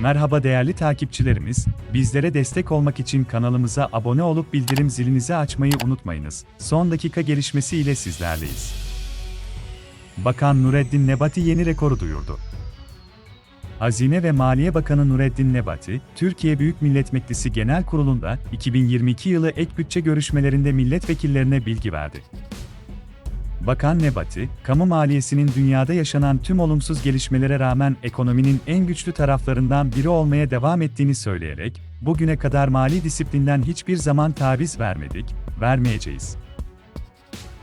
Merhaba değerli takipçilerimiz, bizlere destek olmak için kanalımıza abone olup bildirim zilinizi açmayı unutmayınız. Son dakika gelişmesi ile sizlerleyiz. Bakan Nureddin Nebati yeni rekoru duyurdu. Hazine ve Maliye Bakanı Nureddin Nebati, Türkiye Büyük Millet Meclisi Genel Kurulu'nda 2022 yılı ek bütçe görüşmelerinde milletvekillerine bilgi verdi. Bakan Nebati, kamu maliyesinin dünyada yaşanan tüm olumsuz gelişmelere rağmen ekonominin en güçlü taraflarından biri olmaya devam ettiğini söyleyerek, bugüne kadar mali disiplinden hiçbir zaman taviz vermedik, vermeyeceğiz.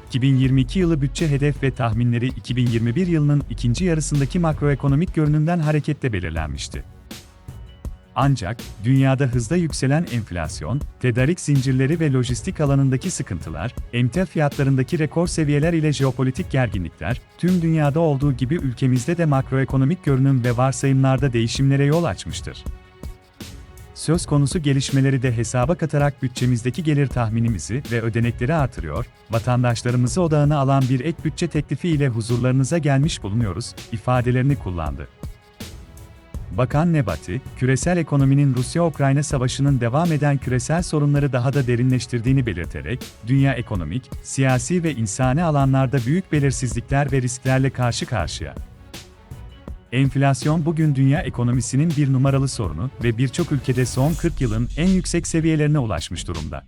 2022 yılı bütçe hedef ve tahminleri 2021 yılının ikinci yarısındaki makroekonomik görünümden hareketle belirlenmişti. Ancak, dünyada hızla yükselen enflasyon, tedarik zincirleri ve lojistik alanındaki sıkıntılar, emtia fiyatlarındaki rekor seviyeler ile jeopolitik gerginlikler, tüm dünyada olduğu gibi ülkemizde de makroekonomik görünüm ve varsayımlarda değişimlere yol açmıştır. Söz konusu gelişmeleri de hesaba katarak bütçemizdeki gelir tahminimizi ve ödenekleri artırıyor, vatandaşlarımızı odağına alan bir ek bütçe teklifi ile huzurlarınıza gelmiş bulunuyoruz, ifadelerini kullandı. Bakan Nebati, küresel ekonominin Rusya-Ukrayna savaşının devam eden küresel sorunları daha da derinleştirdiğini belirterek, dünya ekonomik, siyasi ve insani alanlarda büyük belirsizlikler ve risklerle karşı karşıya. Enflasyon bugün dünya ekonomisinin bir numaralı sorunu ve birçok ülkede son 40 yılın en yüksek seviyelerine ulaşmış durumda.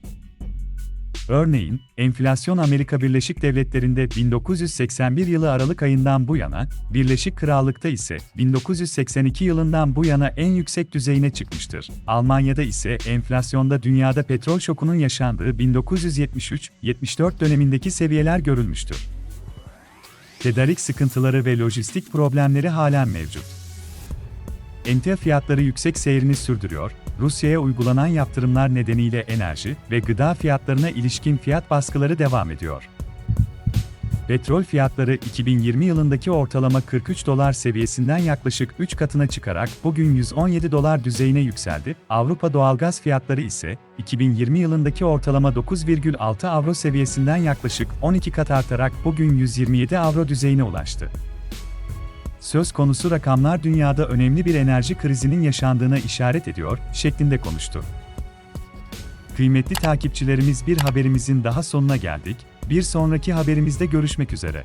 Örneğin, enflasyon Amerika Birleşik Devletleri'nde 1981 yılı Aralık ayından bu yana, Birleşik Krallık'ta ise 1982 yılından bu yana en yüksek düzeyine çıkmıştır. Almanya'da ise enflasyonda dünyada petrol şokunun yaşandığı 1973-74 dönemindeki seviyeler görülmüştür. Tedarik sıkıntıları ve lojistik problemleri halen mevcut. Emtia fiyatları yüksek seyrini sürdürüyor, Rusya'ya uygulanan yaptırımlar nedeniyle enerji ve gıda fiyatlarına ilişkin fiyat baskıları devam ediyor. Petrol fiyatları 2020 yılındaki ortalama 43 dolar seviyesinden yaklaşık 3 katına çıkarak bugün 117 dolar düzeyine yükseldi. Avrupa doğalgaz fiyatları ise 2020 yılındaki ortalama 9,6 avro seviyesinden yaklaşık 12 kat artarak bugün 127 avro düzeyine ulaştı. Söz konusu rakamlar dünyada önemli bir enerji krizinin yaşandığına işaret ediyor, şeklinde konuştu. Kıymetli takipçilerimiz bir haberimizin daha sonuna geldik. Bir sonraki haberimizde görüşmek üzere.